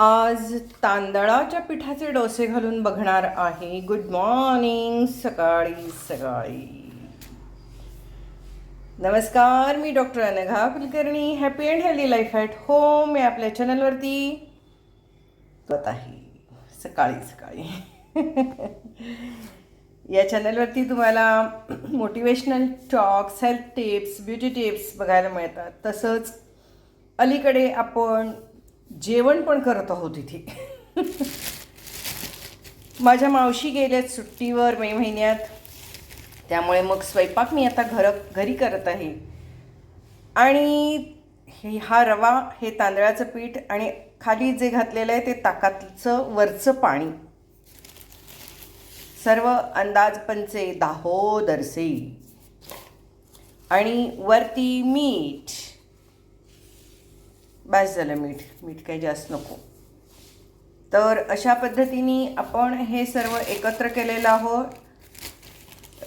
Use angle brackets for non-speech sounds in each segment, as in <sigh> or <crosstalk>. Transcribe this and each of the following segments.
आज तांदळाच्या पिठाचे डोसे घालून बघणार आहे. गुड मॉर्निंग सकाळी सकाळी. नमस्कार मी doctor Anagha Kulkarni. Happy and healthy life at home मी आपल्या चॅनलवरती स्वत आहे. सकाळी सकाळी. <laughs> या चॅनलवरती तुम्हाला motivational talks health tips beauty tips बघायला मिळतात. तसंच अलीकडे आपण जेवण पण करत आहोत इथे. माझ्या मावशी गेल्यात सुट्टीवर मे महिन्यात. त्यामुळे मग स्वयंपाक मी आता घर घरी करत आहे. आणि हे हा रवा हे तांदळाचं पीठ आणि खाली जे घातलेलं आहे ते ताकातचं वरचं पाणी. सर्व अंदाज पंचे दाहो दरसे आणि वरती मीठ. बस झालं मीठ मीठ काही जास्त नको. तर अशा पद्धतीने आपण हे सर्व एकत्र केलेलं आहोत.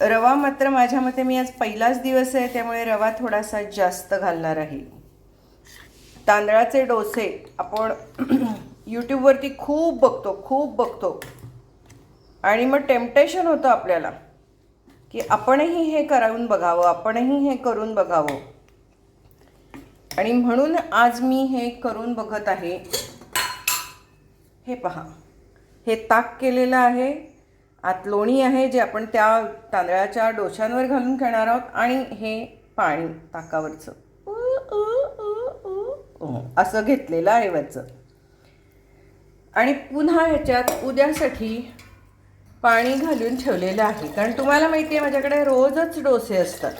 रवा मात्र माझ्या मते मी आज पहिलाच दिवस आहे त्यामुळे रवा थोडासा जास्त घालणार आहे. तांदळाचे डोसे आपण <clears throat> यूट्यूबवरती खूप बघतो खूप बघतो. आणि मग टेम्पटेशन होतं आपल्याला की आपणही हे करावून बघावं आपणही हे करून बघावं. आणि म्हणून आज मी हे करून बघत आहे. हे पहा. हे ताक केलेलं आहे. आत लोणी आहे जे आपण त्या तांदळाच्या डोशांवर घालून घेणार आहोत आणि हे पाणी ताकावरचं. असं घेतलेलं आहे वरचं. आणि पुन्हा ह्याच्यात उद्यासाठी पाणी घालून ठेवलेलं आहे. कारण तुम्हाला माहिती आहे माझ्याकडे रोजच डोसे असतात.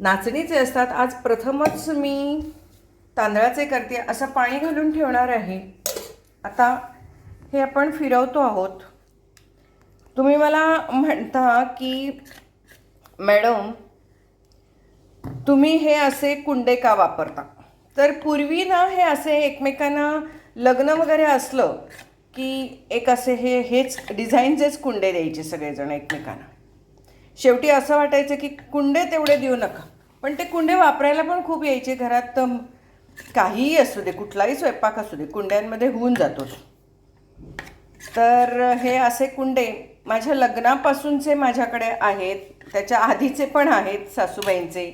नाचणीचे असतात. आज प्रथमच मी तांदळाचे करते असं पाणी घालून ठेवणार आहे. आता हे आपण फिरवतो आहोत. तुम्ही मला म्हणता की मॅडम तुम्ही हे असे कुंडे का वापरता? तर पूर्वी ना हे असे एकमेकांना लग्न वगैरे असलं की एक असे हे हेच डिझाईनचेच कुंडे द्यायचे सगळेजण एकमेकांना. शेवटी असं वाटायचं की कुंडे तेवढे देऊ नका. पण ते कुंडे वापरायला पण खूप यायचे. घरात काहीही असू दे कुठलाही स्वयंपाक असू दे कुंड्यांमध्ये होऊन जातो तर हे असे कुंडे माझ्या लग्नापासूनचे माझ्याकडे आहेत. त्याच्या आधीचे पण आहेत सासूबाईंचे.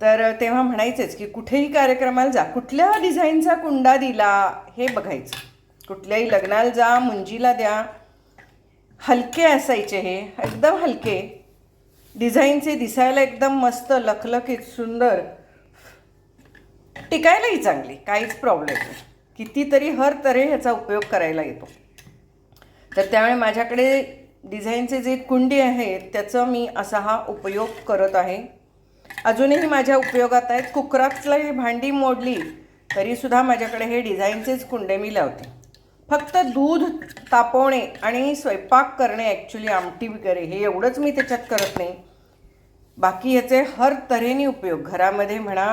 तर तेव्हा म्हणायचेच की कुठेही कार्यक्रमाला जा. कुठल्या डिझाईनचा कुंडा दिला हे बघायचं. कुठल्याही लग्नाला जा मुंजीला द्या. हलके असायचे हे एकदम हलके. डिझाईनचे दिसायला एकदम मस्त लखलखीत सुंदर. टिकायलाही चांगली काहीच प्रॉब्लेम नाही. कितीतरी हर तऱ्हे ह्याचा उपयोग करायला येतो. तर त्यामुळे माझ्याकडे डिझाईनचे जे कुंडी आहेत त्याचं मी असा हा उपयोग करत आहे. अजूनही माझ्या उपयोगात आहेत. कुकरातली भांडी मोडली तरीसुद्धा माझ्याकडे हे डिझाईनचेच कुंडे मी लावते. फक्त दूध तापवणे आणि स्वयंपाक करणे ॲक्च्युली आमटी वगैरे हे एवढंच मी त्याच्यात करत नाही. बाकी याचे हर तऱ्हेने उपयोग. घरामध्ये म्हणा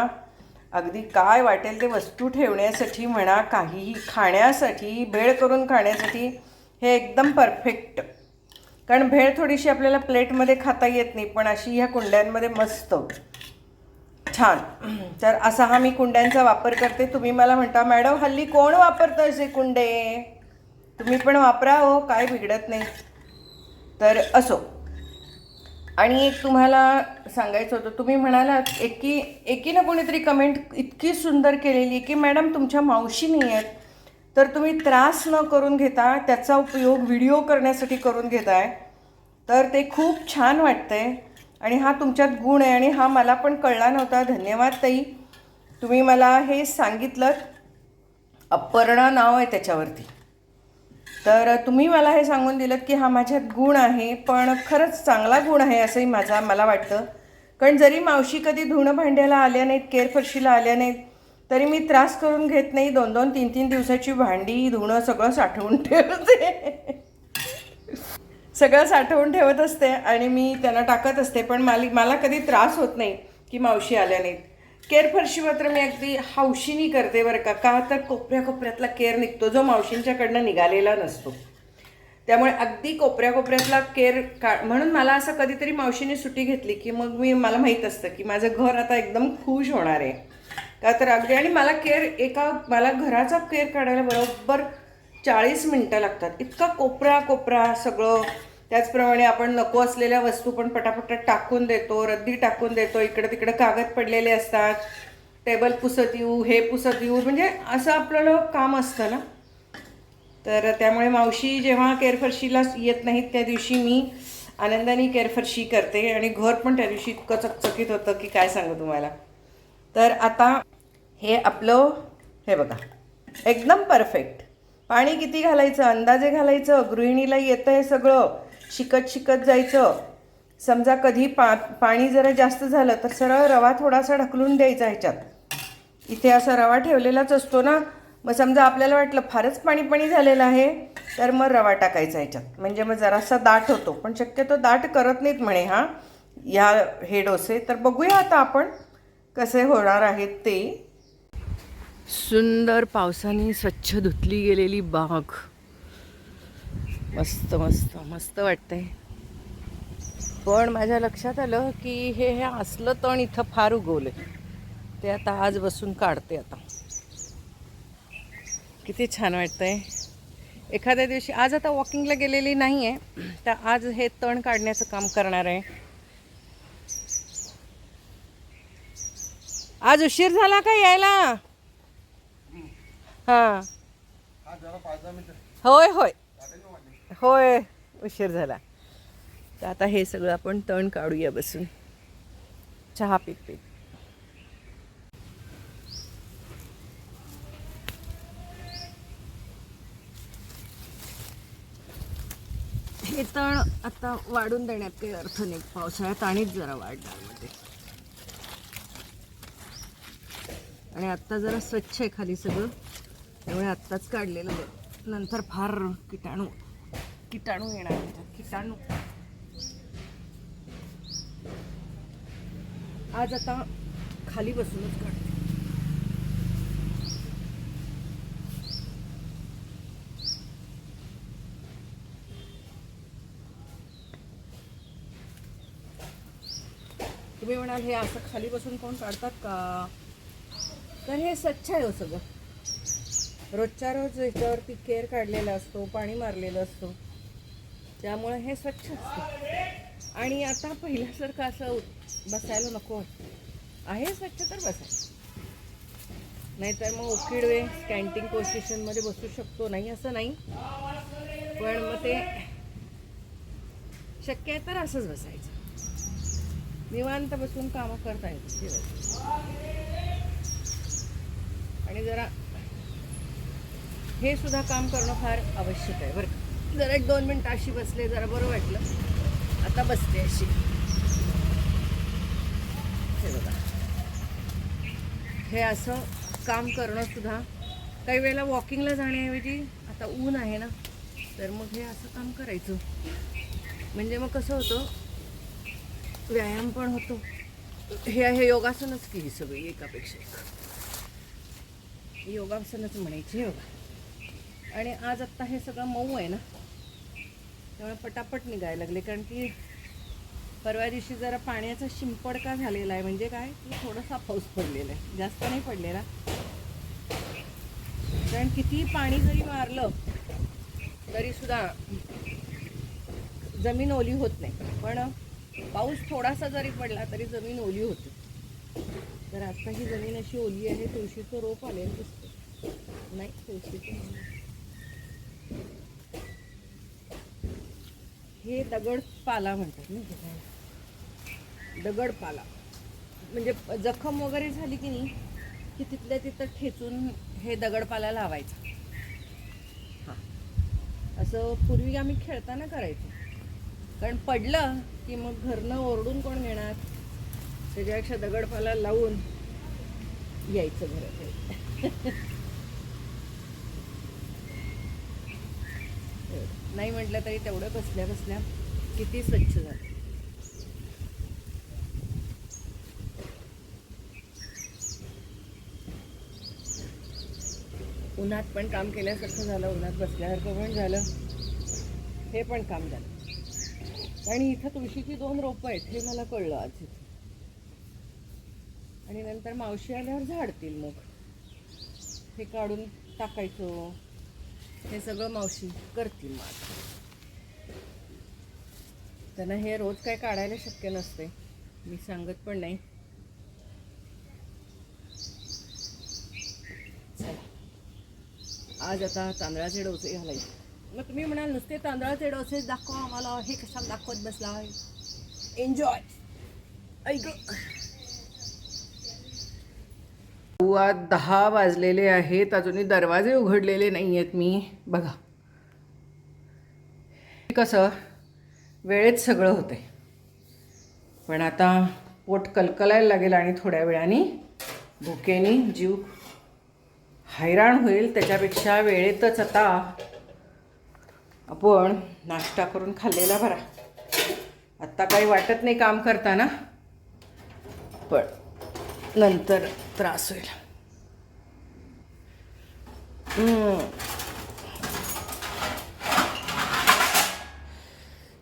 अगदी काय वाटेल ते वस्तू ठेवण्यासाठी म्हणा काहीही खाण्यासाठी भेळ करून खाण्यासाठी हे एकदम परफेक्ट कारण भेळ थोडीशी आपल्याला प्लेटमध्ये खाता येत नाही पण अशी ह्या कुंड्यांमध्ये मस्त. छान. तर असा हा मी कुंड्यांचा वापर करते. तुम्ही मला म्हणता मॅडम हल्ली कोण वापरतं असे कुंडे? तुम्ही पण वापरा हो काय बिघडत नाही. तर असो. आणि एक तुम्हाला सांगायचं होतं तुम्ही म्हणालात एकी एकीनं कोणीतरी कमेंट इतकी सुंदर केलेली की मॅडम तुमच्या मावशी नाही आहेत. तर तुम्ही त्रास न करून घेता त्याचा उपयोग व्हिडिओ करण्यासाठी करून घेताय. तर ते खूप छान वाटतंय. आणि हा तुमच्यात गुण आहे आणि हा मला पण कळला नव्हता. धन्यवाद ताई. तुम्ही मला हे सांगितलं. अपर्णा नाव आहे त्याच्यावरती. तर तुम्ही मला हे सांगून दिलं की हा माझ्यात गुण आहे पण खरंच चांगला गुण आहे असंही माझा मला वाटतं. कारण जरी मावशी कधी धुणं भांड्याला आल्या नाहीत केरफरशीला आल्या नाहीत तरी मी त्रास करून घेत नाही. दोन दोन तीन तीन दिवसाची भांडी धुणं सगळं साठवून ठेवते. सगळं साठवून ठेवत असते आणि मी त्यांना टाकत असते पण माली मला कधी त्रास होत नाही की मावशी आल्या नाहीत. केर फरशी मात्र मी अगदी हौशीनी करते बरं का. का तर कोपऱ्या कोपऱ्यातला केर निघतो जो मावशींच्याकडनं निघालेला नसतो. त्यामुळे अगदी कोपऱ्या कोपऱ्यातला केर का म्हणून मला असं कधीतरी मावशीने सुट्टी घेतली की मग मी मला माहीत असतं की माझं घर आता एकदम खुश होणार आहे. का तर अगदी आणि मला केअर एका मला घराचा केअर काढायला बरोबर चाळीस मिनटं लागतात. इतका कोपरा कोपरा सगळं. त्याचप्रमाणे आपण नको असलेल्या वस्तू पण पटापट टाकून देतो रद्दी टाकून देतो इकडं तिकडं कागद पडलेले असतात टेबल पुसत येऊ हे पुसत येऊ म्हणजे असं आपलं काम असतं ना? तर त्यामुळे मावशी जेव्हा केरफरशीला येत नाहीत त्या दिवशी मी आनंदाने केरफरशी करते आणि घर पण त्या दिवशी इतकं चकचकीत होतं की काय सांगू तुम्हाला? तर आता हे आपलं हे बघा एकदम परफेक्ट. पाणी किती घालायचं अंदाजे घालायचं गृहिणीला येतं हे सगळं शिकत शिकत जायचं. समजा कधी पा पाणी जरा जास्त झालं तर सरळ रवा थोडासा ढकलून द्यायचा ह्याच्यात. इथे असा रवा ठेवलेलाच असतो ना. मग समजा आपल्याला वाटलं फारच पाणी पाणी झालेलं आहे तर मग रवा टाकायचा ह्याच्यात. म्हणजे मग जरासा दाट होतो. पण शक्यतो दाट करत नाहीत म्हणे हा ह्या हे डोसे. तर बघूया आता आपण कसे होणार आहेत ते. सुंदर पावसाने स्वच्छ धुतली गेलेली बाग. मस्त मस्त मस्त वाटतंय. पण माझ्या लक्षात आलं की हे हे असलं तण इथं फार उगवलं ते आता आज बसून काढते आता. किती छान वाटतंय. एखाद्या दिवशी आज आता वॉकिंगला गेलेली नाही आहे तर आज हे तण काढण्याचं काम करणार आहे. आज उशीर झाला का यायला? हां. होय होय. होय उशीर झाला. तर आता हे सगळं आपण तण काढूया बसून. चहा पीत पीत. हे तण आता वाढून देण्यात काही अर्थ नाही. पावसाळ्यात आणिच जरा वाढणार मध्ये आणि आत्ता जरा स्वच्छ आहे खाली सगळं. त्यामुळे आत्ताच काढलेलं बरं नंतर फार किटाणू किटाणू येणार किटाणू. आज आता खाली बसूनच काढते. तुम्ही म्हणाल हे असं खाली बसून कोण काढतात का? तर हे स्वच्छ आहे हो सगळं. रोजच्या रोज याच्यावरती केअर काढलेला असतो पाणी मारलेलं असतो. त्यामुळे हे स्वच्छ असतं. आणि आता पहिल्यासारखं असं बसायला नको वाटतं. आहे स्वच्छ तर बसायचं नाहीतर मग उकिड वे कॅन्टीन पोझिशनमध्ये बसू शकतो. नाही असं नाही. पण मग ते शक्य आहे तर असंच बसायचं. निवांत बसून कामं करता येतात आणि जरा हे सुद्धा काम करणं फार आवश्यक आहे बरं का. जरा एक दोन मिनटं अशी बसले जरा बरं वाटलं. आता बसते अशी. हे बघा. हे असं काम करणं सुद्धा काही वेळेला वॉकिंगला जाण्याऐवजी आता ऊन आहे ना तर मग हे असं काम करायचं. म्हणजे मग कसं होतं व्यायाम पण होतो. हे आहे योगासनच की सगळी एकापेक्षा एक. योगासनच म्हणायची हे बघा. आणि आज आत्ता हे सगळं मऊ आहे ना त्यामुळे पटापट निघायला लागले. कारण की परवा दिवशी जरा पाण्याचा शिंपडका झालेला आहे म्हणजे काय की थोडासा पाऊस पडलेला आहे. जास्त नाही पडलेला. कारण कितीही पाणी जरी मारलं तरीसुद्धा जमीन ओली होत नाही. पण पाऊस थोडासा जरी पडला तरी जमीन ओली होते. तर आता ही जमीन अशी ओली आहे तुळशीचं रोप आलेलं दिसतं नाही तुळशीचं हे दगडपाला म्हणतात ना पाला दगडपाला. म्हणजे जखम वगैरे झाली की नाही की तिथल्या तिथं ठेचून हे दगडपाला लावायचा. हां. असं पूर्वी आम्ही खेळताना करायचो. कारण पडलं की मग घरनं ओरडून कोण घेणार त्याच्यापेक्षा दगडपाला लावून यायचं घरात. <laughs> नाही म्हटलं तरी तेवढं बसल्या बसल्या किती स्वच्छ झालं. उन्हात पण काम केल्यासारखं झालं उन्हात बसल्यासारखं पण झालं. हे पण काम झालं. आणि इथं तुळशीची दोन रोपं आहेत हे मला कळलं आज इथे. आणि नंतर मावशी आल्यावर झाडतील मग. हे काढून टाकायचं. हे सगळं मावशी करतील मग. त्यांना हे रोज काय काढायला शक्य नसते. मी सांगत पण नाही. आज आता तांदळाचे डोसे घालायचे. मग तुम्ही म्हणाल नुसते तांदळाचे डोसे दाखवा आम्हाला. हे कशाला दाखवत बसला एन्जॉय ऐक दहा वाजलेले आहेत. अजूनही दरवाजे उघडलेले नाही आहेत मी. बघा. कसं? वेळेत सगळं होते पण आता पोट कलकलायला लागेल आणि थोड्या वेळाने भुकेने जीव हैराण होईल. त्याच्यापेक्षा वेळेतच आता आपण नाश्ता करून खाल्लेला बरा. आत्ता काही वाटत नाही काम करताना. पण नंतर त्रास होईल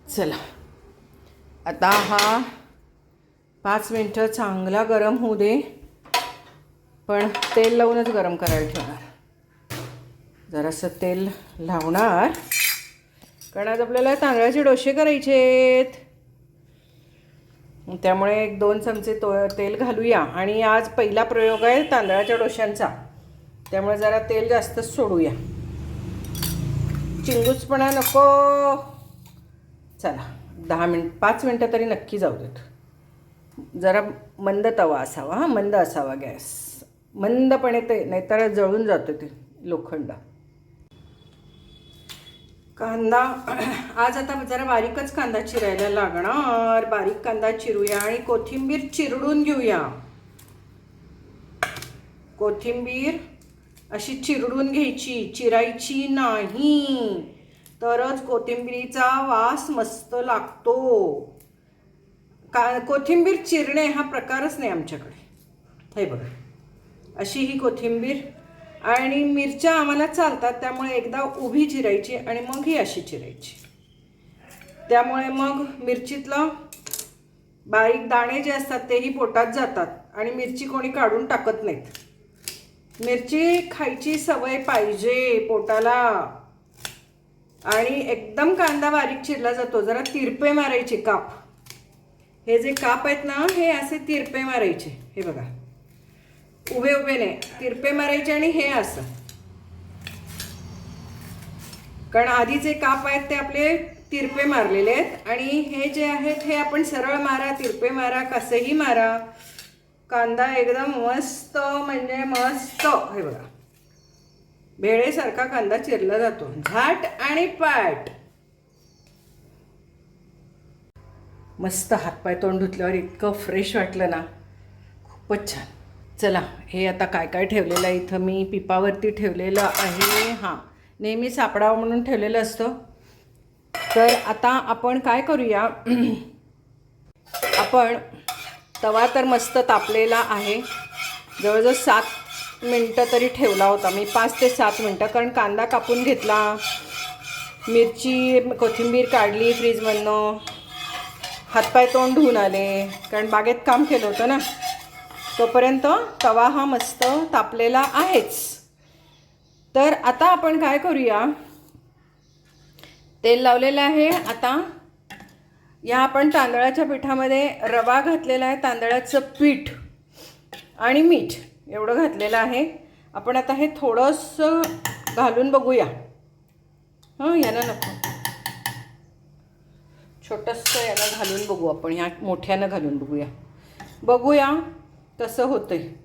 चला. आता हा पाच मिनटं चांगला गरम होऊ दे. पण तेल लावूनच गरम करायला ठेवणार. जरासं तेल लावणार. कारण आज आपल्याला तांदळाचे डोसे करायचे आहेत. त्यामुळे एक दोन चमचे तो तेल घालूया. आणि आज पहिला प्रयोग आहे तांदळाच्या डोश्यांचा. त्यामुळे जरा तेल जास्तच सोडूया. चिंगूचपणा नको. चला दहा मिनिट पाच मिनटं तरी नक्की जाऊ देत. जरा मंद तवा असावा हां मंद असावा गॅस. मंदपणे ते नाहीतर जळून जातं ते लोखंड. कांदा. <clears throat> आज आता जरा बारीकच कांदा चिरायला लागणार. बारीक कांदा चिरूया आणि कोथिंबीर चिरडून घेऊया. कोथिंबीर अशी चिरडून घ्यायची. चिरायची नाही. तरच कोथिंबीरीचा वास मस्त लागतो. का कोथिंबीर चिरणे हा प्रकारच नाही आमच्याकडे. हे बघा. अशी ही कोथिंबीर आणि मिरच्या आम्हाला चालतात त्यामुळे एकदा उभी चिरायची आणि मग ही अशी चिरायची. त्यामुळे मग मिरचीतलं बारीक दाणे जे असतात तेही पोटात जातात आणि मिरची कोणी काढून टाकत नाहीत. मिरची खायची सवय पाहिजे पोटाला. आणि एकदम कांदा बारीक चिरला जातो जरा तिरपे मारायचे काप. हे जे काप आहेत ना हे असे तिरपे मारायचे. हे बघा. उभे उभे नाही. तिरपे मारायचे आणि हे असं. कारण आधी जे काप आहेत ते आपले तिरपे मारलेले आहेत. आणि हे जे आहेत हे आपण सरळ मारा तिरपे मारा कसेही मारा. कांदा एकदम मस्त म्हणजे मस्त. हे बघा. भेळेसारखा कांदा चिरला जातो. झाट आणि पाट. मस्त हातपाय तोंड धुतल्यावर इतकं फ्रेश वाटलं ना. खूपच छान. चला हे आता काय काय ठेवलेलं आहे? इथं मी पिपावरती ठेवलेलं आहे. हां नेहमी सापडावं म्हणून ठेवलेलं असतं. तर आता आपण काय करूया? आपण तवा तर मस्त तापलेला आहे. जवळजवळ सात मिनटं तरी ठेवला होता मी पाच ते सात मिनटं कारण कांदा कापून घेतला. मिरची कोथिंबीर काढली फ्रीजमधनं. हातपाय तोंड धुवून आले कारण बागेत काम केलं होतं ना. तोपर्यंत तवा हा मस्त तापलेला आहेच. तर आता आपण काय करूया? तेल लावलेलं आहे आता. या आपण तांदळाच्या पिठामध्ये रवा घातलेला आहे तांदळाचं पीठ आणि मीठ एवढं घातलेलं आहे. आपण आता हे थोडंसं घालून बघूया. हां यानं नको. छोटंसं यानं घालून बघू आपण ह्या मोठ्यानं घालून बघूया. बघूया. तसं होतं आहे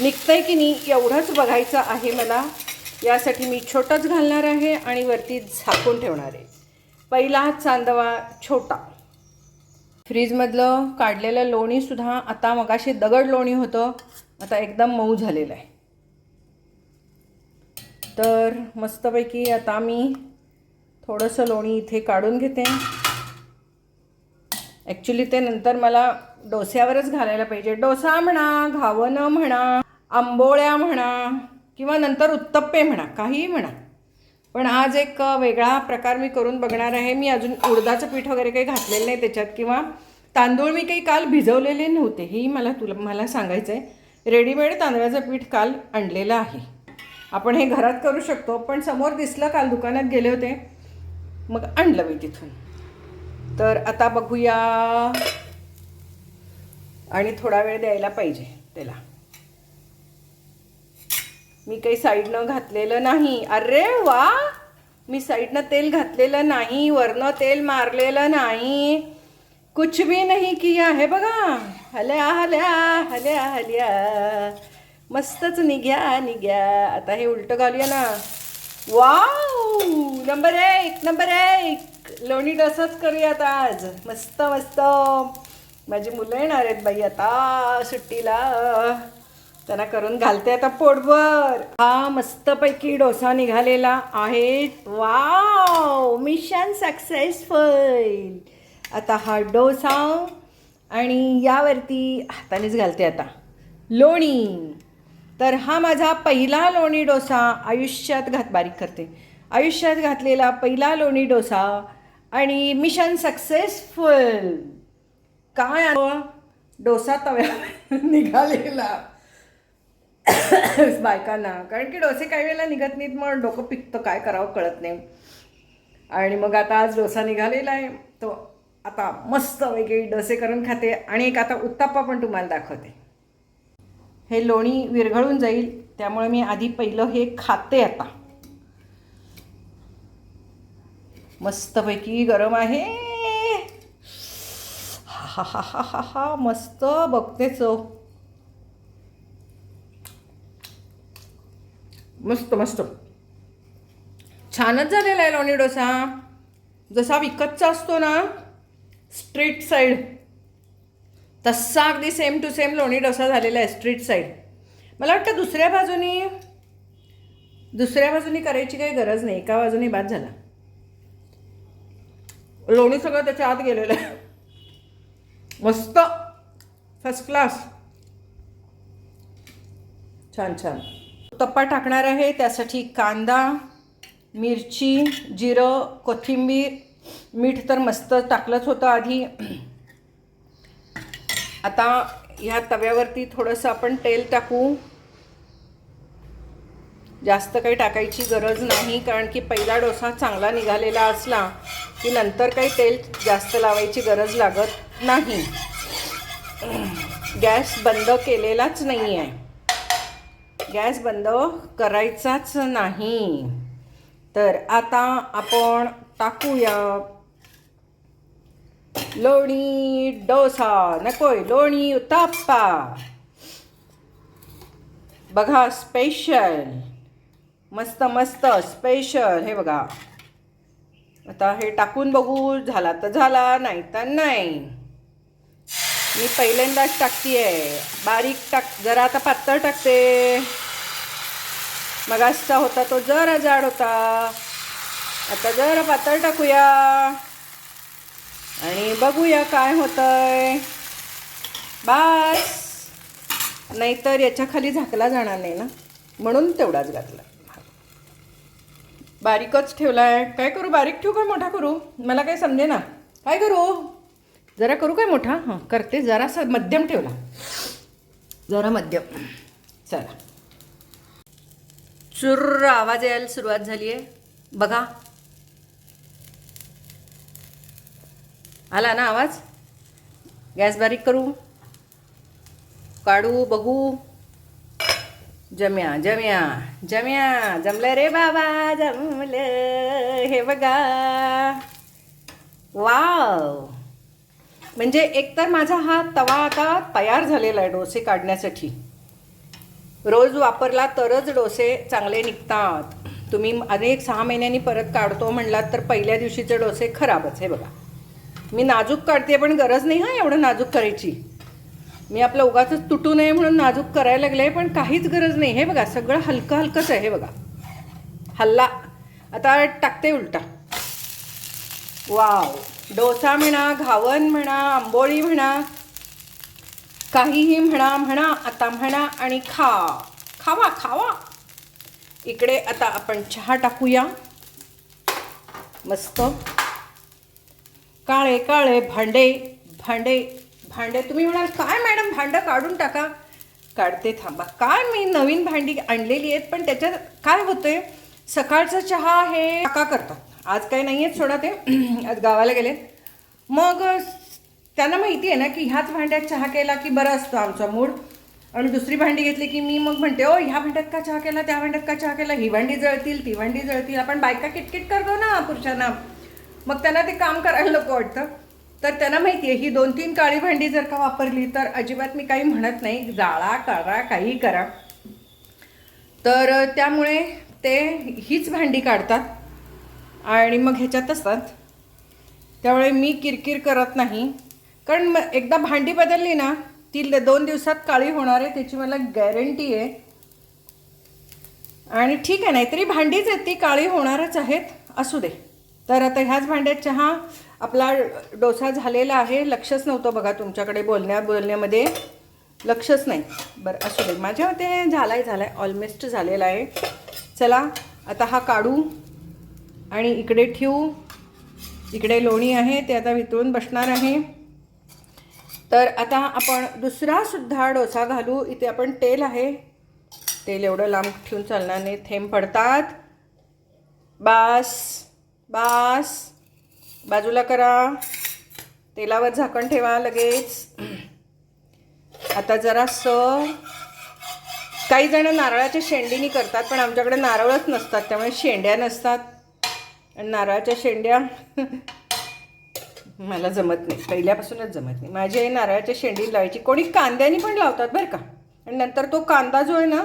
निघतंय की नाही एवढंच बघायचं आहे मला. यासाठी मी छोटंच घालणार आहे आणि वरती झाकून ठेवणार आहे. पहिला चांदवा छोटा. फ्रीजमधलं काढलेलं लोणीसुद्धा आता मगाशी दगड लोणी होतं. आता एकदम मऊ झालेलं आहे. तर मस्तपैकी आता मी थोडंसं लोणी इथे काढून घेते. ॲक्च्युली ते नंतर मला डोस्यावरच घालायला पाहिजे. डोसा म्हणा घावणं म्हणा आंबोळ्या म्हणा किंवा नंतर उत्तप्पे म्हणा काहीही म्हणा. पण आज एक वेगळा प्रकार मी करून बघणार आहे. मी अजून उडदाचं पीठ वगैरे काही घातलेलं नाही त्याच्यात किंवा तांदूळ मी काही काल भिजवलेले नव्हते हेही मला तुला मला सांगायचं आहे रेडीमेड तांदळाचं पीठ काल आणलेलं आहे. आपण हे घरात करू शकतो पण समोर दिसलं काल दुकानात गेले होते. मग आणलं मी तिथून. तर आता बघूया. आणि थोडा वेळ द्यायला पाहिजे त्याला. मी काही साईडनं घातलेलं नाही. अरे वा! मी साईडनं तेल घातलेलं नाही वरनं तेल मारलेलं नाही. कुछ भी नाही किया हे बघा. हल्या हल्या हल्या हल्या. मस्तच निघ्या निघ्या. आता हे उलटं घालूया ना. वाव! नंबर एक नंबर एक. लोणी डोसाच करूयात आता आज. मस्त मस्त. माझी मुलं येणार आहेत बाई आता सुट्टीला. त्यांना करून घालते आता पोटभर. हा मस्तपैकी डोसा निघालेला आहे. वाव! मिशन सक्सेसफुल आता हा डोसा आणि यावरती हातानेच घालते आता. लोणी. तर हा माझा पहिला लोणी डोसा आयुष्यात घात बारीक करते. आयुष्यात घातलेला पहिला लोणी डोसा आणि मिशन सक्सेसफुल. काय डोसा तव्या <laughs> निघालेला. <coughs> बायकांना. कारण की डोसे काही वेळेला निघत नाहीत मग डोकं पिकतं काय करावं कळत नाही. आणि मग आता आज डोसा निघालेला आहे. तो आता मस्त वेगळी डोसे करून खाते. आणि एक आता उत्ताप्पा पण तुम्हाला दाखवते. हे लोणी विरघळून जाईल त्यामुळे मी आधी पहिलं हे खाते आता. मस्तपैकी गरम आहे. हा हा हा हा हा मस्त बघते चव. मस्त मस्त. छानच झालेला आहे लोणी डोसा. जसा विकतचा असतो ना स्ट्रीट साईड. तसा अगदी सेम टू सेम लोणी डोसा झालेला आहे स्ट्रीट साईड. मला वाटतं दुसऱ्या बाजूनी दुसऱ्या बाजूनी करायची काही गरज नाही. एका बाजूनी बाद झाला. लोणी सगळं त्याच्या आत गेलेलं आहे. मस्त. फर्स्ट क्लास छान छान. तप्पा टाकणार आहे. त्यासाठी कांदा मिरची जिरं कोथिंबीर मीठ तर मस्त टाकलंच होतं आधी. आता ह्या तव्यावरती थोडंसं आपण तेल टाकू. जास्त काही टाकायची गरज नाही कारण की पहिला डोसा चांगला निघालेला असला की नंतर काही तेल जास्त लावायची गरज लागत नाही. गॅस बंद केलेलाच नाही आहे गॅस बंद करायचाच नाही. तर आता आपण टाकूया. लोणी डोसा. नकोय लोणी उत्ताप्पा. बघा स्पेशल मस्त मस्त स्पेशल हे बघा. आता हे टाकून बघू झाला तर झाला नाही तर नाही. मी पहिल्यांदाच टाकते आहे बारीक टाक जरा आता पातळ टाकते. मगासचा होता तो जरा जाड होता. आता जरा पातळ टाकूया. आणि बघूया काय होतंय. बास! नाहीतर याच्या खाली झाकला जाणार नाही ना? म्हणून तेवढाच घातला. बारीकच ठेवला आहे काय करू? बारीक ठेवू काय मोठा करू? मला काही समजे ना. काय करू? जरा करू काय मोठा? हां करते. जरासा मध्यम ठेवला. जरा मध्यम. चला. चुर्र आवाज यायला सुरुवात झाली आहे. बघा. आला ना आवाज? गॅस बारीक करू. काढू बघू. जम्या जम्या जम्या. जमलं रे बाबा जमलं. हे बघा. वाव. म्हणजे एकतर माझा हा तवा आता तयार झालेला आहे डोसे काढण्यासाठी. रोज वापरला तरच डोसे चांगले निघतात. तुम्ही अनेक सहा महिन्यांनी परत काढतो म्हणलात तर पहिल्या दिवशीचे डोसे खराबच हे बघा. मी नाजूक काढते पण गरज नाही हां एवढं नाजूक करायची. मी आपलं उगाच तुटू नये म्हणून नाजूक करायला लागले पण काहीच गरज नाही. हे बघा सगळं हलकं हलकंच आहे हे बघा. हल्ला. आता टाकते उलटा. वाव. डोसा म्हणा घावन म्हणा आंबोळी म्हणा काहीही म्हणा म्हणा आता म्हणा आणि खा. खावा खावा. इकडे आता आपण चहा टाकूया. मस्त. काळे काळे भांडे भांडे. भांडे. तुम्ही म्हणाल काय मॅडम भांडं काढून टाका. काढते थांबा. काय मी नवीन भांडी आणलेली आहेत पण त्याच्यात काय होतंय? सकाळचा चहा हे काका करतात. आज काही नाही आहेत सोडा ते. <clears throat> आज गावाला गेले मग त्यांना माहिती आहे ना की ह्याच भांड्यात चहा केला की बरा असतो आमचा मूड. आणि दुसरी भांडी घेतली की मी मग म्हणते ओ ह्या भांड्यात का चहा केला? त्या भांड्यात का चहा केला? ही भांडी जळतील ती भांडी जळतील. आपण बायका किटकिट करतो ना पुरुषांना. मग त्यांना ते काम करायला नको वाटतं. तर त्यांना माहिती आहे ही दोन तीन काळी भांडी जर का वापरली तर अजिबात मी काही म्हणत नाही जाळा करा काही करा. तर त्यामुळे ते हीच भांडी काढतात आणि मग ह्याच्यात असतात. त्यामुळे मी किरकिर करत नाही. कारण म एकदा भांडी बदलली ना ती ल- दोन दिवसात काळी होणार आहे त्याची मला गॅरंटी आहे. आणि ठीक आहे नाहीतरी भांडीच आहेत ती काळी होणारच आहेत असू दे. तर आता ह्याच भांड्यात चहा आपला डोसा झालेला आहे. लक्षच नव्हतं बघा तुमच्याकडे बोलण्या बोलण्यामध्ये. लक्षच नाही. बरं असू दे. माझ्या मते झाला आहे झाला आहे ऑलमोस्ट झालेला आहे. चला आता हा काढू आणि इकडे ठेवू. इकडे लोणी आहे ते आता वितळून बसणार आहे. तर आता आपण दुसरासुद्धा डोसा घालू. इथे आपण तेल आहे. तेल एवढं लांब ठेवून चालणार नाही. थेंब पडतात. बास बास. बाजूला करा. तेलावर झाकण ठेवा लगेच. आता जरासं काही जण नारळाच्या शेंडीनी करतात पण आमच्याकडे नारळच नसतात त्यामुळे शेंड्या नसतात. आणि नारळाच्या शेंड्या मला जमत नाही. पहिल्यापासूनच जमत नाही. माझी आई नारळाच्या शेंडी लावायची. कोणी कांद्यानी पण लावतात बरं का. आणि नंतर तो कांदा जो आहे ना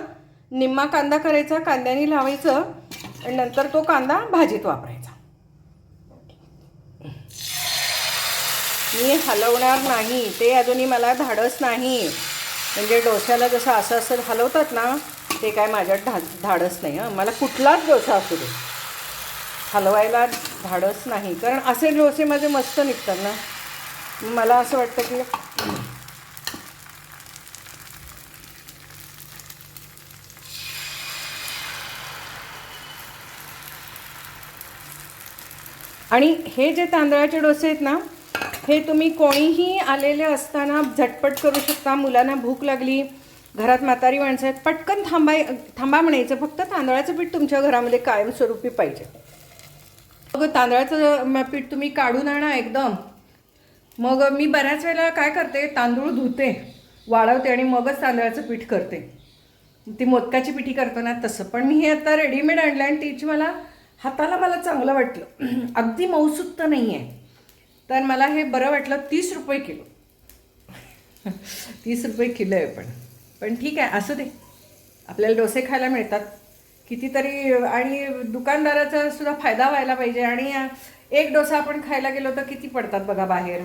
निम्मा कांदा करायचा कांद्यानी लावायचं आणि नंतर तो कांदा भाजीत वापरायचा. मी हलवणार नाही ते अजूनही मला धाडस नाही. म्हणजे डोश्याला जसं असं असं हलवतात ना ते काय माझ्यात धा धाडस नाही हां. मला कुठलाच डोसा असू दे. हलवायला धाडस नाही. कारण असे डोसे माझे मस्त निघतात ना. मला असं वाटतं की आणि हे जे तांदळाचे डोसे आहेत ना हे तुम्ही कोणीही आलेले असताना झटपट करू शकता. मुलांना भूक लागली घरात म्हातारी माणसं आहेत पटकन थांबाय थांबा म्हणायचं. फक्त तांदळाचं पीठ तुमच्या घरामध्ये कायमस्वरूपी पाहिजे. मग तांदळाचं पीठ तुम्ही काढून आणा एकदम. मग मी बऱ्याच वेळेला काय करते तांदूळ धुते वाळवते आणि मगच तांदळाचं पीठ करते. ती मोदकाची पिठी करताना तसं. पण मी हे आता रेडीमेड आणलं आणि तिची मला हाताला मला चांगलं वाटलं. <clears throat> अगदी मऊसूत तर नाही आहे तर मला हे बरं वाटलं तीस रुपये किलो. तीस रुपये किलो आहे पण. पण ठीक आहे असू दे. आपल्याला डोसे खायला मिळतात. कितीतरी आणि दुकानदाराचा सुद्धा फायदा व्हायला पाहिजे. आणि एक डोसा आपण खायला गेलो तर किती पडतात बघा बाहेर.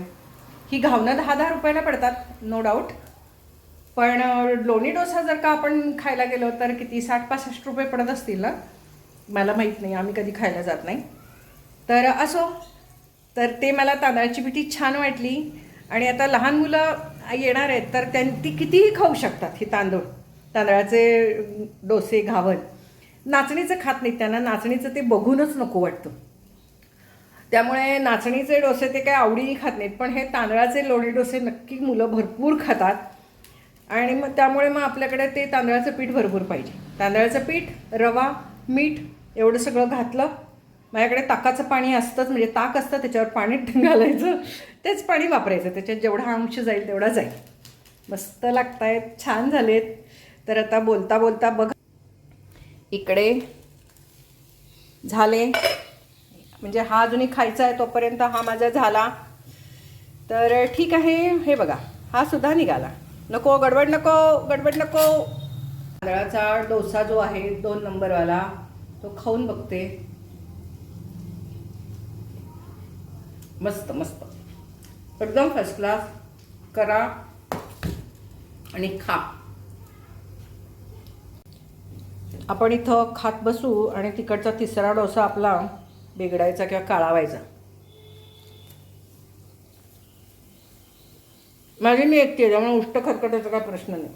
ही घावणं दहा दहा रुपयाला पडतात नो डाऊट पण लोणी डोसा जर का आपण खायला गेलो तर किती साठ पासष्ट रुपये पडत असतील ना? मला माहीत नाही आम्ही कधी खायला जात नाही. तर असो तर ते मला तांदळाची पिठी छान वाटली. आणि आता लहान मुलं येणार आहेत तर त्यां ती कितीही खाऊ शकतात हे तांदूळ. तांदळाचे डोसे घावन नाचणीचं खात नाही त्यांना नाचणीचं ते बघूनच नको वाटतं. त्यामुळे नाचणीचे डोसे ते काय आवडीने खात नाहीत पण हे तांदळाचे लोणी डोसे नक्की मुलं भरपूर खातात. आणि मग त्यामुळे मग आपल्याकडे ते तांदळाचं पीठ भरपूर पाहिजे. तांदळाचं पीठ रवा मीठ एवढं सगळं घातलं माझ्याकडे ताकाचं पाणी असतंच म्हणजे ताक असतं त्याच्यावर पाणी <laughs> घालायचं. तेच पाणी वापरायचं. त्याच्यात जेवढा अंश जाईल तेवढा जाईल. मस्त लागत आहेत छान झालेत. तर आता बोलता बोलता बघ. इकडे झाले. म्हणजे हा अजूनही खायचा आहे तोपर्यंत हा माझा झाला. तर ठीक आहे. हे बघा. हा सुद्धा निघाला. नको गडबड नको गडबड नको. तांदळाचा डोसा जो आहे दोन नंबरवाला तो खाऊन बघते. मस्त मस्त. एकदम फर्स्ट क्लास करा आणि खा. आपण इथं खात बसू आणि तिकडचा तिसरा डोसा आपला बिघडायचा किंवा काळावायचा. माझी मी एकटी आहे त्यामुळे उष्ट खरकटाचा काय प्रश्न नाही.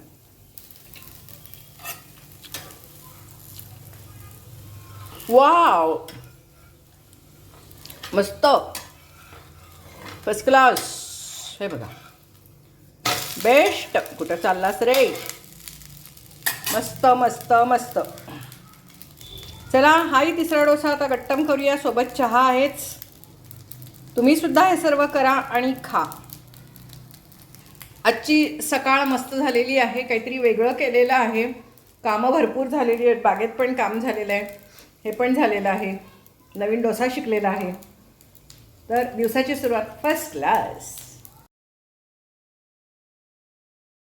वाव मस्त. फर्स्ट क्लास हे बघा. बेस्ट कुठं चाललास रे? मस्त मस्त मस्त. चला हाही तिसरा डोसा आता गट्टम करूया. सोबत चहा आहेच. तुम्ही सुद्धा हे सर्व करा आणि खा. आजची सकाळ मस्त झालेली आहे. काहीतरी वेगळं केलेलं आहे. कामं भरपूर झालेली आहेत. बागेत पण काम झालेलं आहे. हे पण झालेलं आहे. नवीन डोसा शिकलेला आहे. तर दिवसाची सुरुवात फर्स्ट क्लास